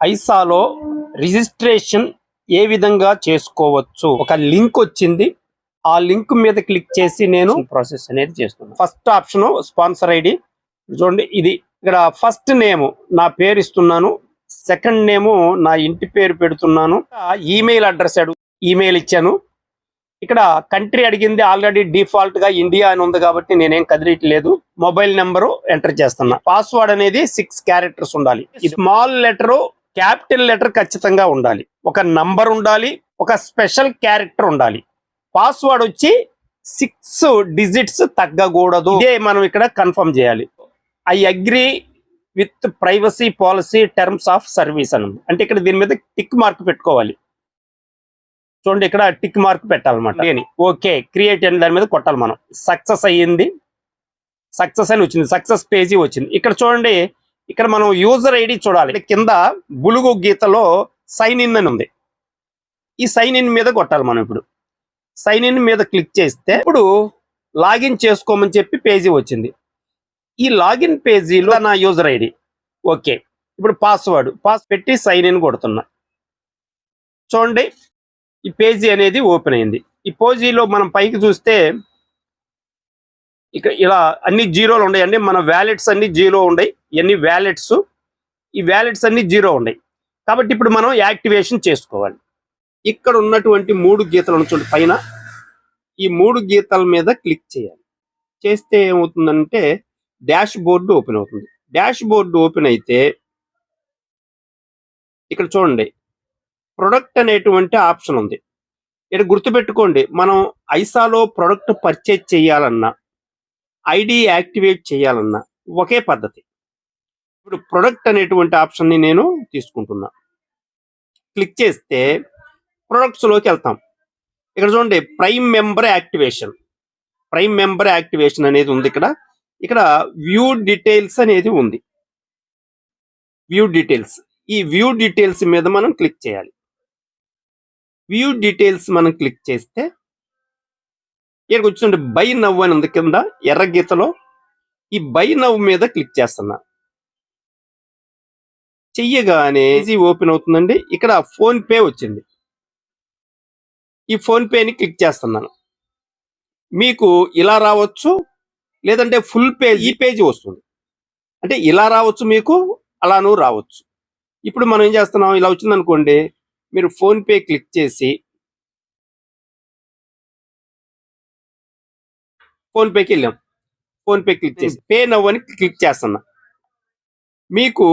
ఐసాలో registration ఏ విధంగా చేసుకోవచ్చు? ఒక లింక్ వచ్చింది. ఆ లింక్ మీద క్లిక్ చేసి నేను ప్రాసెస్ అనేది చేస్తున్నాను. First option sponsor ID. చూడండి ఇది ఇక్కడ ఫస్ట్ నేమ్ నా పేరు ఇస్తున్నాను. సెకండ్ నేమ్ నా ఇంటి పేరు పెడుతున్నాను. ఈమెయిల్ అడ్రస్ అడుగు ఈమెయిల్ ఇచ్చాను. ఇక్కడ కంట్రీ అడిగింది ఆల్రెడీ డిఫాల్ట్గా ఇండియా అని ఉంది కాబట్టి నేనేం కదిలియట్లేదు. మొబైల్ నెంబరు ఎంటర్ చేస్తున్నా. పాస్వర్డ్ అనేది సిక్స్ క్యారెక్టర్స్ ఉండాలి. స్మాల్ లెటర్ క్యాపిటల్ లెటర్ ఖచ్చితంగా ఉండాలి. ఒక నంబర్ ఉండాలి ఒక స్పెషల్ క్యారెక్టర్ ఉండాలి. పాస్వర్డ్ వచ్చి సిక్స్ డిజిట్స్ తగ్గకూడదు. ఇదే మనం ఇక్కడ కన్ఫర్మ్ చేయాలి. I agree with privacy policy terms of service అని ఉంది. అంటే ఇక్కడ దీని మీద టిక్ మార్క్ పెట్టుకోవాలి. చూడండి ఇక్కడ టిక్ మార్క్ పెట్టాలన్నమాట. ఓకే క్రియేట్ అని దాని మీద కొట్టాలి మనం. సక్సెస్ అయ్యింది. సక్సెస్ అని వచ్చింది. సక్సెస్ పేజీ వచ్చింది. ఇక్కడ చూడండి ఇక్కడ మనం యూజర్ ఐడి చూడాలి. కింద బులుగు గీతలో సైన్ ఇన్ అని ఉంది. ఈ సైన్ ఇన్ మీద కొట్టాలి మనం ఇప్పుడు. సైన్ ఇన్ మీద క్లిక్ చేస్తే ఇప్పుడు లాగిన్ చేసుకోమని చెప్పి పేజీ వచ్చింది. ఈ లాగిన్ పేజీలో నా యూజర్ ఐడి. ఓకే. ఇప్పుడు పాస్వర్డ్ పాస్ పెట్టి సైన్ ఇన్ కొడుతున్నా. చూడండి. ఈ పేజీ అనేది ఓపెన్ అయింది. ఈ పేజీలో మనం పైకి చూస్తే ఇక ఇలా అన్ని జీరోలు ఉన్నాయండి మన వ్యాలెట్స్ అన్ని జీరో ఉన్నాయి ఇవన్నీ వ్యాలెట్స్ ఈ వ్యాలెట్స్ అన్ని జీరో ఉన్నాయి కాబట్టి ఇప్పుడు మనం యాక్టివేషన్ చేసుకోవాలి. ఇక్కడ ఉన్నటువంటి మూడు గీతలు చూడండి పైన ఈ మూడు గీతల మీద క్లిక్ చేయాలి. చేస్తే ఏమవుతుందంటే డాష్ బోర్డు ఓపెన్ అవుతుంది. డాష్ బోర్డు ఓపెన్ అయితే ఇక్కడ చూడండి. ప్రొడక్ట్ అనేటువంటి ఆప్షన్ ఉంది. ఇక్కడ గుర్తుపెట్టుకోండి. మనం ఐసాలో ప్రొడక్ట్ పర్చేజ్ చేయాలన్నా ఐడి యాక్టివేట్ చేయాలన్నా ఒకే పద్ధతి. ఇప్పుడు ప్రొడక్ట్ అనేటువంటి ఆప్షన్ని నేను తీసుకుంటున్నా. క్లిక్ చేస్తే ప్రొడక్ట్స్లోకి వెళ్తాం. ఇక్కడ చూడండి prime member activation. Prime member activation అనేది ఉంది ఇక్కడ. ఇక్కడ వ్యూ డీటెయిల్స్ అనేది ఉంది. View details. ఈ వ్యూ డీటెయిల్స్ మీద మనం క్లిక్ చేయాలి. వ్యూ డీటెయిల్స్ మనం క్లిక్ చేస్తే ఇక్కడికి వచ్చినట్టు బై నవ్వు అని ఉంది కింద ఎర్ర గీతలో. ఈ బై నవ్వు మీద క్లిక్ చేస్తున్నా. చెయ్యగానే ఈజీ ఓపెన్ అవుతుందండి. ఇక్కడ ఫోన్ పే వచ్చింది. ఈ ఫోన్ పేని క్లిక్ చేస్తున్నాను. మీకు ఇలా రావచ్చు లేదంటే ఫుల్ పేజ్ ఈ పేజీ వస్తుంది. అంటే ఇలా రావచ్చు మీకు అలానూ రావచ్చు. ఇప్పుడు మనం ఏం చేస్తున్నాం? ఇలా వచ్చిందనుకోండి మీరు ఫోన్పే క్లిక్ చేసి ఫోన్ పేకి వెళ్ళాం. ఫోన్ పే క్లిక్ చేసి. పే నవ్ అని క్లిక్ చేస్తున్నా. మీకు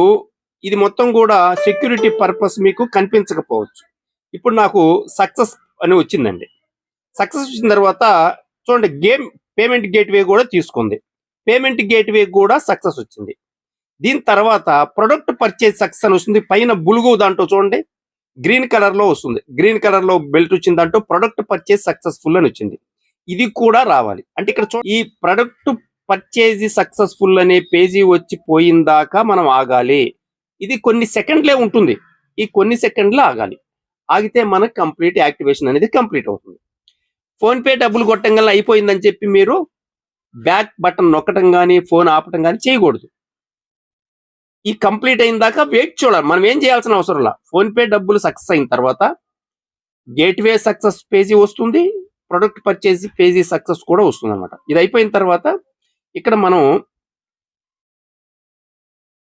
ఇది మొత్తం కూడా సెక్యూరిటీ పర్పస్ మీకు కనిపించకపోవచ్చు. ఇప్పుడు నాకు సక్సెస్ అని వచ్చిందండి. సక్సెస్ వచ్చిన తర్వాత చూడండి గేమ్ పేమెంట్ గేట్వే కూడా తీసుకుంది. పేమెంట్ గేట్వే కూడా సక్సెస్ వచ్చింది. దీని తర్వాత ప్రొడక్ట్ పర్చేజ్ సక్సెస్ అని వస్తుంది. పైన బులుగు దాంట్లో చూడండి గ్రీన్ కలర్లో వస్తుంది. గ్రీన్ కలర్లో బెల్ట్ వచ్చింది దాంట్లో ప్రొడక్ట్ పర్చేజ్ సక్సెస్ఫుల్ అని వచ్చింది. ఇది కూడా రావాలి. అంటే ఇక్కడ చూ ఈ ప్రొడక్ట్ పర్చేజ్ సక్సెస్ఫుల్ అనే పేజీ వచ్చి పోయిందాకా మనం ఆగాలి. ఇది కొన్ని సెకండ్లే ఉంటుంది. ఈ కొన్ని సెకండ్లే ఆగాలి. ఆగితే మనకు కంప్లీట్ యాక్టివేషన్ అనేది కంప్లీట్ అవుతుంది. ఫోన్పే డబ్బులు కొట్టంగా అయిపోయిందని చెప్పి మీరు బ్యాక్ బటన్ నొక్కటం కానీ ఫోన్ ఆపటం కానీ చేయకూడదు. ఈ కంప్లీట్ అయిన దాకా వెయిట్ చూడాలి. మనం ఏం చేయాల్సిన అవసరం లా? ఫోన్పే డబ్బులు సక్సెస్ అయిన తర్వాత గేట్వే సక్సెస్ పేజీ వస్తుంది. ప్రొడక్ట్ పర్చేజ్ పేజీ సక్సెస్ కూడా వస్తుంది అనమాట ఇది అయిపోయిన తర్వాత ఇక్కడ మనం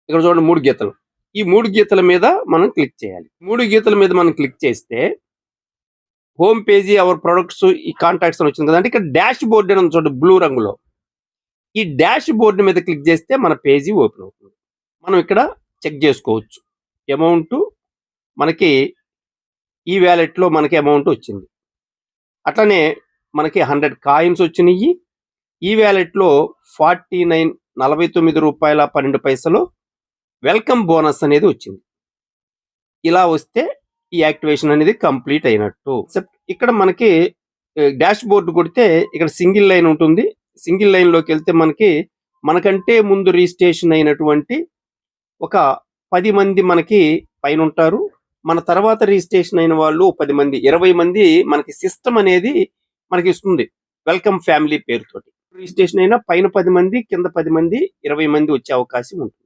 ఇక్కడ చూడండి మూడు గీతలు. ఈ మూడు గీతల మీద మనం క్లిక్ చేయాలి. మూడు గీతల మీద మనం క్లిక్ చేస్తే హోమ్ పేజీ అవర్ ప్రొడక్ట్స్ ఈ కాంటాక్ట్స్ అని వచ్చింది కదంటే ఇక్కడ డాష్ బోర్డ్ అని చూడండి బ్లూ రంగులో. ఈ డాష్ బోర్డు మీద క్లిక్ చేస్తే మన పేజీ ఓపెన్ అవుతుంది. మనం ఇక్కడ చెక్ చేసుకోవచ్చు. అమౌంట్ మనకి ఈ వ్యాలెట్లో మనకి అమౌంట్ వచ్చింది. అట్లనే మనకి హండ్రెడ్ కాయిన్స్ వచ్చినాయి ఈ వ్యాలెట్లో ఫార్టీ నైన్ నలభై తొమ్మిది రూపాయల పన్నెండు పైసలు వెల్కమ్ బోనస్ అనేది వచ్చింది. ఇలా వస్తే ఈ యాక్టివేషన్ అనేది కంప్లీట్ అయినట్టు. సెప్- ఇక్కడ మనకి డాష్ బోర్డు కొడితే ఇక్కడ సింగిల్ లైన్ ఉంటుంది. సింగిల్ లైన్లోకి వెళ్తే మనకి మనకంటే ముందు రిజిస్ట్రేషన్ అయినటువంటి ఒక పది మంది మనకి పైన ఉంటారు మన తర్వాత రిజిస్ట్రేషన్ అయిన వాళ్ళు పది మంది ఇరవై మంది మనకి సిస్టమ్ అనేది మనకి ఇస్తుంది వెల్కమ్ ఫ్యామిలీ పేరుతోటి రిజిస్ట్రేషన్ అయినా పైన పది మంది కింద పది మంది ఇరవై మంది వచ్చే అవకాశం ఉంటుంది.